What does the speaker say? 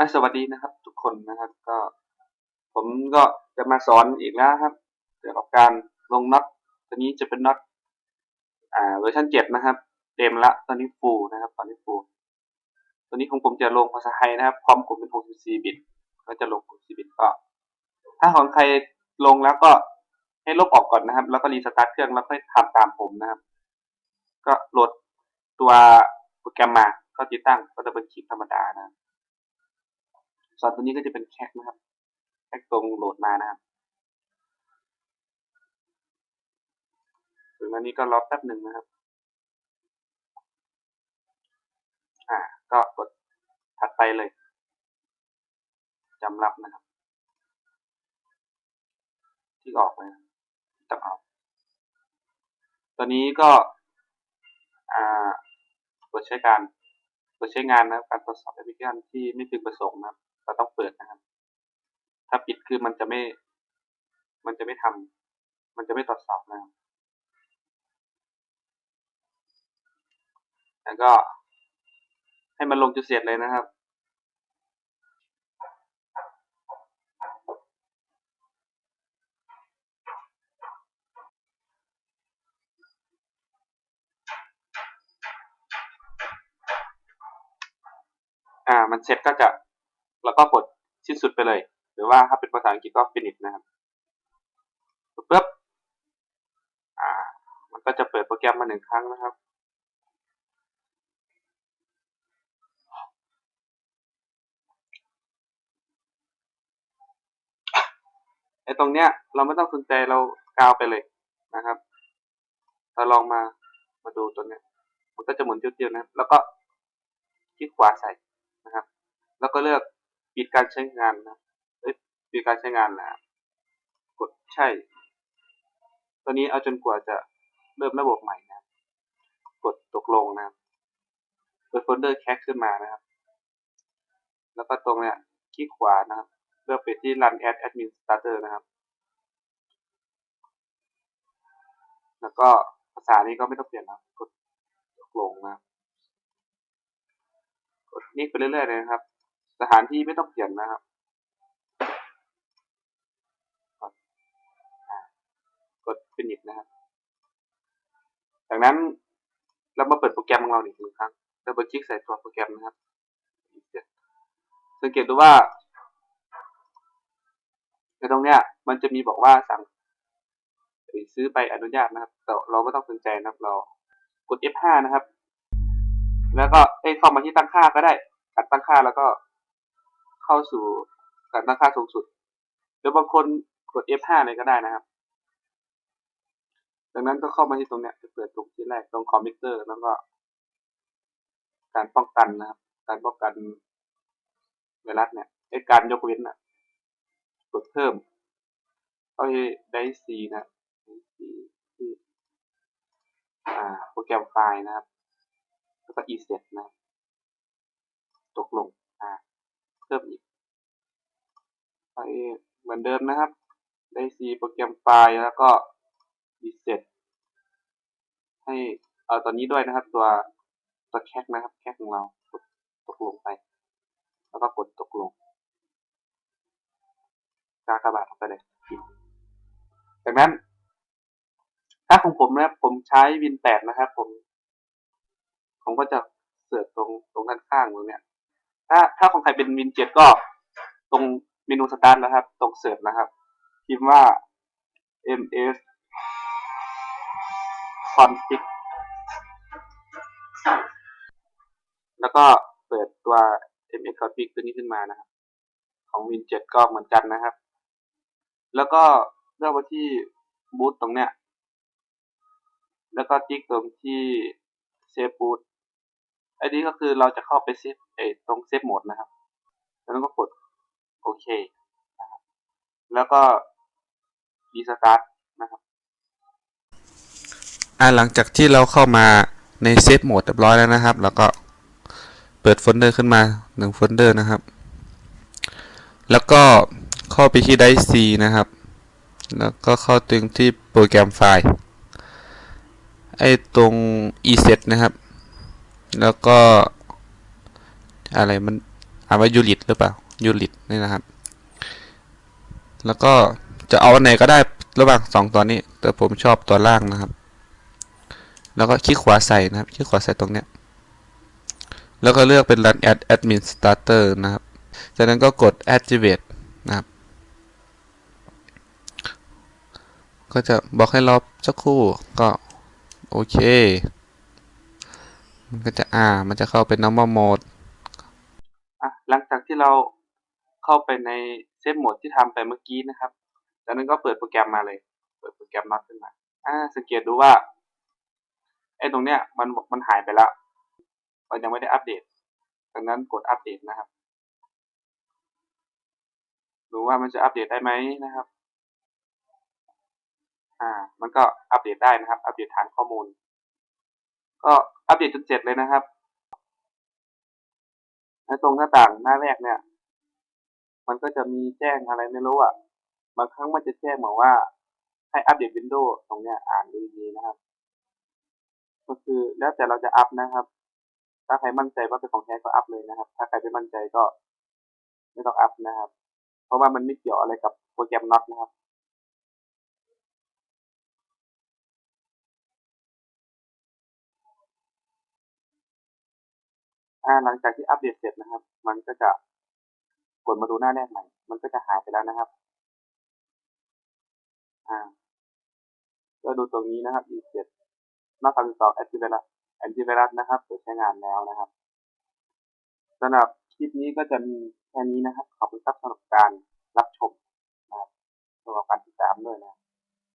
อะสวัสดีนะครับ ทุกคนนะครับก็ ผมก็จะมาสอนอีกแล้วครับ เกี่ยวกับการลงน็อตตัวนี้จะเป็นน็อตอ่าเวอร์ชันเจ็ดนะครับ เต็มละตอนนี้ฟูนะครับ ตอนนี้ฟูตัวนี้ของผมจะลงภาษาไทยนะครับคอมผมเป็น 64 บิต ก็จะลง 64 บิตก็ ถ้าของใครลงแล้วก็ให้ลบออกก่อนนะครับ แล้วก็รีสตาร์ทเครื่องแล้วค่อยทำตามผมนะครับ ก็โหลดตัวโปรแกรมมาก็ติดตั้งก็จะเป็นคลิปธรรมดานะครับ ส่วนตัวนี้ก็จะเป็นแคคนะครับแคคตรงโหลดมานะครับถึงอันนี้ก็รอแป๊บหนึ่งนะครับ อ่า ก็กดถัดไปเลยจำรับนะครับ ที่ออกเลยต้องเอาตัวนี้ก็อ่าเปิดใช้การเปิดใช้งานนะครับการตรวจสอบแอปพลิเคชันที่ไม่พึงประสงค์นะครับ เราต้องเปิดนะครับ ถ้าปิดคือมันจะไม่ มันจะไม่ทำมันจะไม่ตรวจสอบนะครับแล้วก็ให้มันลงจุดเสียดเลยนะครับอ่ามันเสร็จก็จะ แล้วก็กดสิ้นสุดไปเลย หรือว่าถ้าเป็นภาษาอังกฤษก็ finish นะครับปุ๊บอ่า มันก็จะเปิดโปรแกรมมาหนึ่งครั้งนะครับ ไอ้ตรงเนี้ย เราไม่ต้องสนใจเรากาวไปเลยนะครับ เราลองมา มาดูตัวเนี้ย มันก็จะหมุนเตี้ยวๆนะครับแล้วก็คลิกขวาใส่นะครับ แล้วก็เลือก ปิดการใช้งานนะเอ้ยปิดการใช้งานนะกดใช่ ตัวนี้เอาจนกว่าจะเริ่มระบบใหม่นะ กดตกลงนะเปิดโฟลเดอร์แคคขึ้นมานะครับ แล้วก็ตรงเนี้ยคลิกขวานะครับ เลือกไปที่ run as admin starter นะครับ แล้วก็ภาษานี้ก็ไม่ต้องเปลี่ยนนะ กดตกลงนะ กดนี่ไปเรื่อยๆเลยนะครับ สถานที่ไม่ต้องเปลี่ยนนะครับกดกด finish นะครับ จากนั้นเรามาเปิดโปรแกรมของเราอีกหนึ่งครั้งดับเบิลคลิกใส่ตัวโปรแกรมนะครับ สังเกตดูว่าในตรงเนี้ย มันจะมีบอกว่าสั่งซื้อไปอนุญาตนะครับ แต่เราไม่ต้องสนใจนะครับ เรากด F5 นะครับ แล้วก็เอ้ยเข้ามาที่ตั้งค่าก็ได้การตั้งค่าแล้วก็ เข้าสู่การตั้งค่าสูงสุดหรือบางคนกด F5 เลยก็ได้นะครับ ดังนั้นก็เข้ามาที่ตรงเนี้ยจะเปิดตรงที่แรกตรงคอมพิวเตอร์แล้วก็ การป้องกันนะครับ การป้องกันไวรัสเนี่ยไอการยกเว้นอะกดเพิ่มเข้าที่ได้ซีนะที่ที่อ่าโปรแกรมไฟล์นะครับ แล้วก็ ESET นะครับตกลง พิ่มอีกไปเหมือนเดิมนะครับ ได้ซีโปรแกรมไฟล์แล้วก็ ESET ให้เอาตอนนี้ด้วยนะครับ ตัวตัวแคคนะครับ แคคของเรากดตกลงไป แล้วก็กดตกลงกากระบาดออกไปเลยจากนั้นถ้าของผมนะครับผมใช้วินแปดนะครับ ผม ผมก็จะเสิร์ชตรงตรงด้านข้างตรงเนี้ย ถ้าถ้าของใครเป็นวินเจ็ดก็ตรงเมนูสตาร์ทนะครับ ตรงเสิร์ชนะครับ พิมพ์ว่า ms config แล้วก็เปิดตัว ms config ตัวนี้ขึ้นมานะครับ ของวินเจ็ดก็เหมือนกันนะครับ แล้วก็เลือกไปที่บูตตรงเนี้ย แล้วก็ติ๊กตรงที่เซฟบูต อันนี้ก็คือเราจะเข้าไปเซฟไอ้ตรงเซฟโหมดนะครับ แล้วก็กดโอเคนะครับแล้วก็รีสตาร์ทนะครับอ่าหลังจากที่เราเข้ามาในเซฟโหมดเรียบร้อยแล้วนะครับ แล้วก็เปิดโฟลเดอร์ขึ้นมาหนึ่งโฟลเดอร์นะครับ แล้วก็เข้าไปที่ไดซีนะครับ แล้วก็เข้าถึงที่โปรแกรมไฟล์ ไอ้ตรง eset นะครับ แล้วก็ อะไรมันอ่านว่ายูริตหรือเปล่ายูริตนี่นะครับ แล้วก็จะเอาอันไหนก็ได้ระหว่างสองตัวนี้ แต่ผมชอบตัวล่างนะครับ แล้วก็คลิกขวาใส่นะครับคลิกขวาใส่ตรงเนี้ยแล้วก็เลือกเป็น run as admin starter นะครับ จากนั้นก็กด activate นะครับ ก็จะบอกให้รอสักครู่ก็ โอเค มันก็จะอ่า มันจะเข้าเป็น normal mode อะหลังจากที่เราเข้าไปในเซฟโหมดที่ทำไปเมื่อกี้นะครับจากนั้นก็เปิดโปรแกรมมาเลย เปิดโปรแกรมน็อตขึ้นมาอ่าสังเกตดูว่าไอ้ตรงเนี้ยมันมันหายไปแล้วมันยังไม่ได้อัปเดตดังนั้นกดอัปเดตนะครับ ดูว่ามันจะอัปเดตได้ไหมนะครับ อ่า มันก็อัปเดตได้นะครับ อัปเดตฐานข้อมูล ก็ อัปเดตจนเสร็จเลยนะครับในตรงหน้าต่างหน้าแรกเนี่ย มันก็จะมีแจ้งอะไรไม่รู้อะ บางครั้งมันจะแจ้งบอกว่าให้อัปเดตวินโดว์ตรงเนี้ยอ่านดูดีๆนะครับ ก็คือแล้วแต่เราจะอัพนะครับ ถ้าใครมั่นใจว่าเป็นของแท้ก็อัพเลยนะครับ ถ้าใครไม่มั่นใจก็ไม่ต้องอัพนะครับ เพราะว่ามันไม่เกี่ยวอะไรกับโปรแกรมน็อตนะครับาหลังจากที่อัปเดตเสร็จนะครับ มันก็จะกดมาดูหน้าแรกใหม่ มันก็จะหายไปแล้วนะครับ อ่า ก็ดูตรงนี้นะครับ E7 หน้า32 Antivirus Antivirus นะครับเปิดใช้งานแล้วนะครับสำหรับคลิปนี้ก็จะมีแค่นี้นะครับ ขอบคุณครับสำหรับการรับชมนะครับสำหรับการติดตามด้วยนะครับ